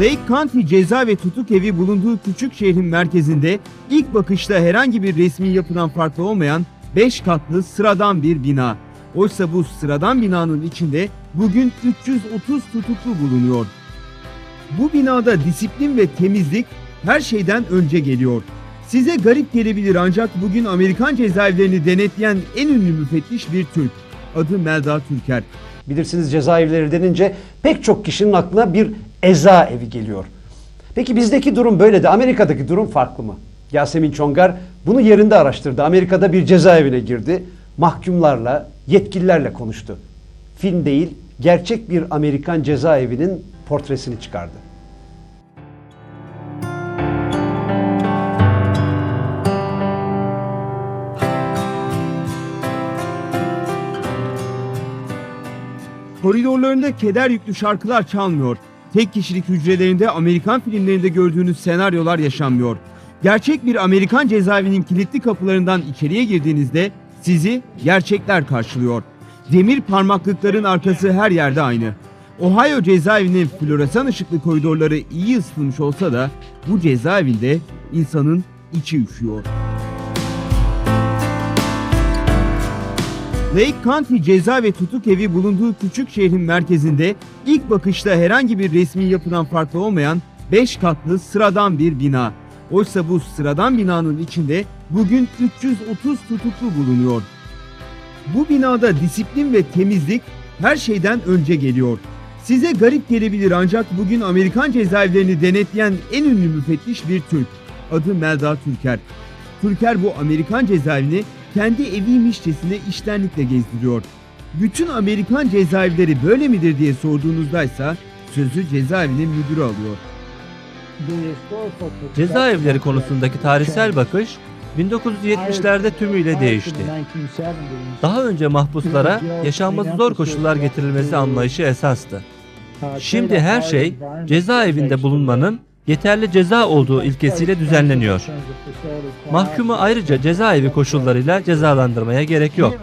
Lake County ceza ve tutuk evi bulunduğu küçük şehrin merkezinde ilk bakışta herhangi bir resmi yapıdan farklı olmayan 5 katlı sıradan bir bina. Oysa bu sıradan binanın içinde bugün 330 tutuklu bulunuyor. Bu binada disiplin ve temizlik her şeyden önce geliyor. Size garip gelebilir ancak bugün Amerikan cezaevlerini denetleyen en ünlü müfettiş bir Türk. Adı Melda Türker. Bilirsiniz cezaevleri denince pek çok kişinin aklına bir eza evi geliyor. Peki bizdeki durum böyle de Amerika'daki durum farklı mı? Yasemin Çongar bunu yerinde araştırdı. Amerika'da bir cezaevine girdi. Mahkumlarla, yetkililerle konuştu. Film değil, gerçek bir Amerikan cezaevinin portresini çıkardı. Koridorlarında keder yüklü şarkılar çalmıyor. Tek kişilik hücrelerinde Amerikan filmlerinde gördüğünüz senaryolar yaşanmıyor. Gerçek bir Amerikan cezaevinin kilitli kapılarından içeriye girdiğinizde sizi gerçekler karşılıyor. Demir parmaklıkların arkası her yerde aynı. Ohio cezaevinin floresan ışıklı koridorları iyi ısıtılmış olsa da bu cezaevinde insanın içi üşüyor. Lake County ceza ve tutuk evi bulunduğu küçük şehrin merkezinde ilk bakışta herhangi bir resmi yapıdan farklı olmayan 5 katlı sıradan bir bina. Oysa bu sıradan binanın içinde bugün 330 tutuklu bulunuyor. Bu binada disiplin ve temizlik her şeyden önce geliyor. Size garip gelebilir ancak bugün Amerikan cezaevlerini denetleyen en ünlü müfettiş bir Türk. Adı Melda Türker. Türker bu Amerikan cezaevini kendi eviymişçesine iştenlikle gezdiriyor. Bütün Amerikan cezaevleri böyle midir diye sorduğunuzda ise sözü cezaevinin müdürü alıyor. Cezaevleri konusundaki tarihsel bakış 1970'lerde tümüyle değişti. Daha önce mahpuslara yaşanması zor koşullar getirilmesi anlayışı esastı. Şimdi her şey cezaevinde bulunmanın yeterli ceza olduğu ilkesiyle düzenleniyor. Mahkumu ayrıca cezaevi koşullarıyla cezalandırmaya gerek yok.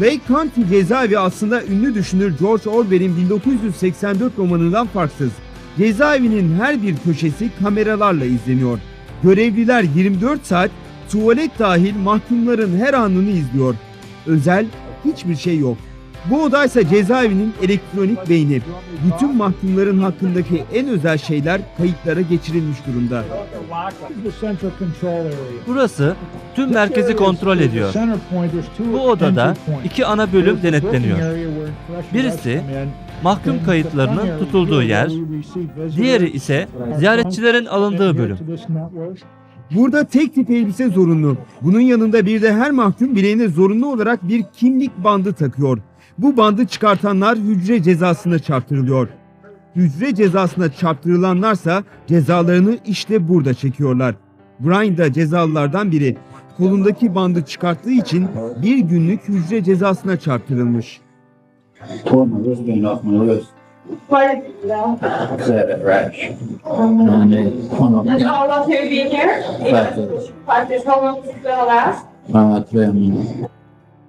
Lake County cezaevi aslında ünlü düşünür George Orwell'in 1984 romanından farksız. Cezaevinin her bir köşesi kameralarla izleniyor. Görevliler 24 saat tuvalet dahil mahkumların her anını izliyor. Özel hiçbir şey yok. Bu odaysa cezaevinin elektronik beyni. Bütün mahkumların hakkındaki en özel şeyler kayıtlara geçirilmiş durumda. Burası tüm merkezi kontrol ediyor. Bu odada iki ana bölüm denetleniyor. Birisi mahkum kayıtlarının tutulduğu yer, diğeri ise ziyaretçilerin alındığı bölüm. Burada tek tip elbise zorunlu. Bunun yanında bir de her mahkum bileğine zorunlu olarak bir kimlik bandı takıyor. Bu bandı çıkartanlar hücre cezasına çarptırılıyor. Hücre cezasına çarptırılanlarsa cezalarını işte burada çekiyorlar. Brian da cezalılardan biri. Kolundaki bandı çıkarttığı için bir günlük hücre cezasına çarptırılmış.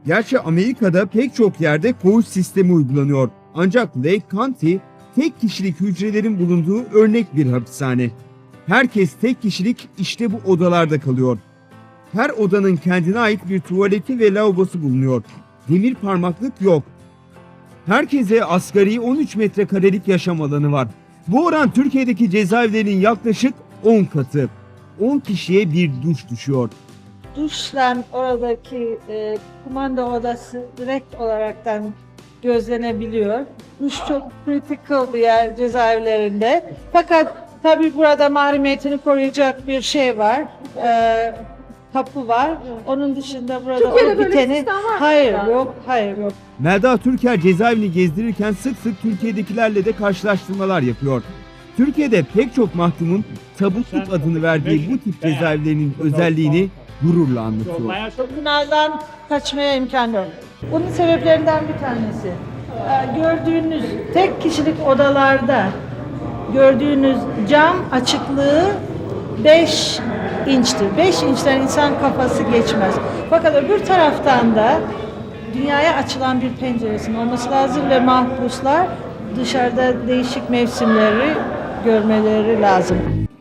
Gerçi Amerika'da pek çok yerde koğuş sistemi uygulanıyor. Ancak Lake County tek kişilik hücrelerin bulunduğu örnek bir hapishane. Herkes tek kişilik işte bu odalarda kalıyor. Her odanın kendine ait bir tuvaleti ve lavabosu bulunuyor. Demir parmaklık yok. Herkese asgari 13 metrekarelik yaşam alanı var. Bu oran Türkiye'deki cezaevlerinin yaklaşık 10 katı. 10 kişiye bir duş düşüyor. Duşla oradaki e, kumanda odası direkt olaraktan gözlenebiliyor. Duş çok critical bir yer cezaevlerinde. Fakat tabii burada mahremiyetini koruyacak bir şey var. E, kapı var. Onun dışında burada Türkiye'de o biteni hayır yok hayır yok. Melda Türker cezaevini gezdirirken sık sık Türkiye'dekilerle de karşılaştırmalar yapıyor. Türkiye'de pek çok mahkumun tabutluk adını verdiği bu tip cezaevlerinin özelliğini gururla anlatıyor. Bunlardan kaçmaya imkan yok. Bunun sebeplerinden bir tanesi. e, Gördüğünüz tek kişilik odalarda gördüğünüz cam açıklığı 5 inçtir. 5 inçten insan kafası geçmez. Fakat öbür taraftan da dünyaya açılan bir penceresinin olması lazım ve mahpuslar dışarıda değişik mevsimleri görmeleri lazım.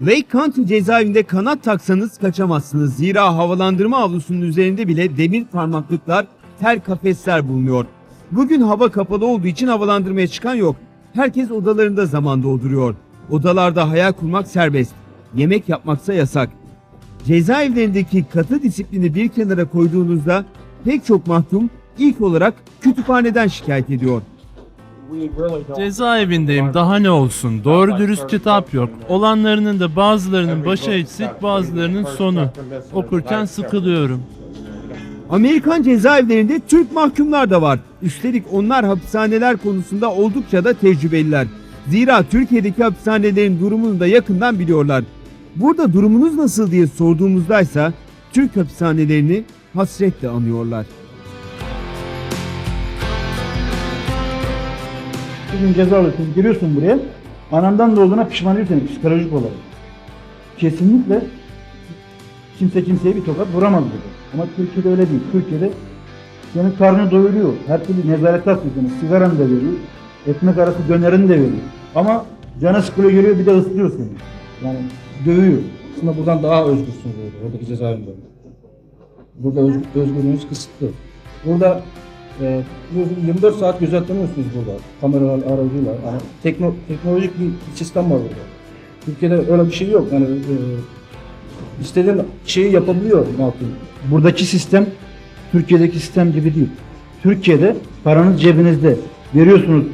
Lake County cezaevinde kanat taksanız kaçamazsınız. Zira havalandırma avlusunun üzerinde bile demir parmaklıklar, tel kafesler bulunuyor. Bugün hava kapalı olduğu için havalandırmaya çıkan yok. Herkes odalarında zaman dolduruyor. Odalarda hayal kurmak serbest. Yemek yapmaksa yasak. Cezaevlerindeki katı disiplini bir kenara koyduğunuzda pek çok mahkum ilk olarak kütüphaneden şikayet ediyor. Cezaevindeyim daha ne olsun. Doğru dürüst kitap yok. Olanlarının da bazılarının başı eksik bazılarının sonu. Okurken sıkılıyorum. Amerikan cezaevlerinde Türk mahkumlar da var. Üstelik onlar hapishaneler konusunda oldukça da tecrübeliler. Zira Türkiye'deki hapishanelerin durumunu da yakından biliyorlar. Burada durumunuz nasıl diye sorduğumuzdaysa Türk hapishanelerini hasretle anıyorlar. Bugün ceza alıyorsun, giriyorsun buraya. Anamdan doğduğuna pişman ediyorsun psikolojik olarak. Kesinlikle kimse kimseye bir tokat vuramaz burada. Ama Türkiye'de öyle değil. Türkiye'de senin karnını doyuruyor. Her türlü nezarete atıyor seni. Sigaranı da veriyor. Ekmek arası dönerini de veriyor. Ama cana sıkılıyor geliyor bir de ısırıyor seni. Yani dövüyor. Aslında buradan daha özgürsün burada. Oradaki cezaevinde. Burada öz, özgürlüğünüz kısıtlı. Burada e, biliyorsunuz 24 saat gözetleniyorsunuz burada. Kameralar aracıyla. Yani tekno, teknolojik bir sistem var burada. Türkiye'de öyle bir şey yok. Yani e, istediğin şeyi yapabiliyor mahkum. Buradaki sistem Türkiye'deki sistem gibi değil. Türkiye'de paranız cebinizde. Veriyorsunuz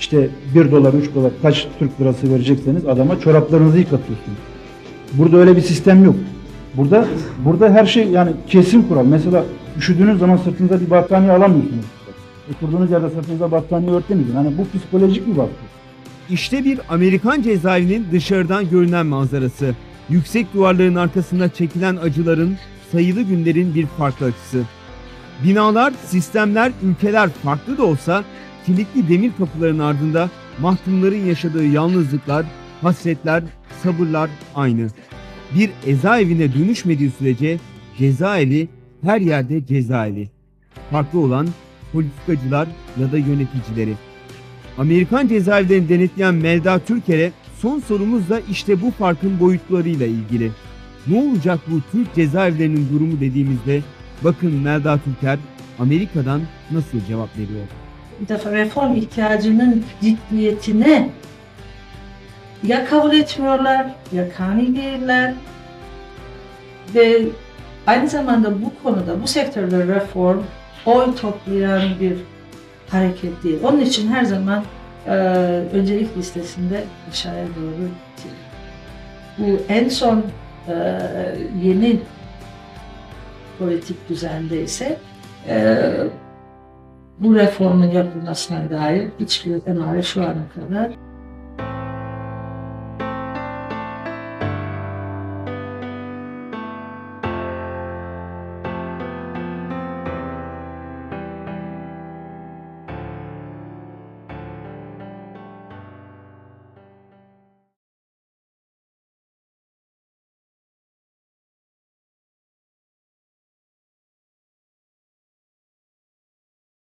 işte 1 dolar, 3 dolar kaç Türk lirası verecekseniz adama çoraplarınızı yıkatıyorsunuz. Burada öyle bir sistem yok. Burada burada her şey yani kesin kural. Mesela üşüdüğünüz zaman sırtınıza bir battaniye alamıyorsunuz. Oturduğunuz yerde sırtınıza battaniye örtemiyorsunuz. Yani bu psikolojik bir baskı. İşte bir Amerikan cezaevinin dışarıdan görünen manzarası. Yüksek duvarların arkasında çekilen acıların, sayılı günlerin bir farklı açısı. Binalar, sistemler, ülkeler farklı da olsa kilitli demir kapıların ardında mahkumların yaşadığı yalnızlıklar, hasretler, sabırlar aynı. Bir ezaevine dönüşmediği sürece cezaevi her yerde cezaevi. Farklı olan politikacılar ya da yöneticileri. Amerikan cezaevlerini denetleyen Melda Türker'e son sorumuz da işte bu farkın boyutlarıyla ilgili. Ne olacak bu Türk cezaevlerinin durumu dediğimizde bakın Melda Türker Amerika'dan nasıl cevap veriyor. Bir defa reform ihtiyacının ciddiyetine ya kabul etmiyorlar ya kani değiller ve aynı zamanda bu konuda bu sektörde reform oy toplayan bir hareket değil. Onun için her zaman e, öncelik listesinde aşağıya doğru gidiyor. Bu en son e, yeni politik düzende ise e, bu reformun yapılmasına dair hiçbir emare şu ana kadar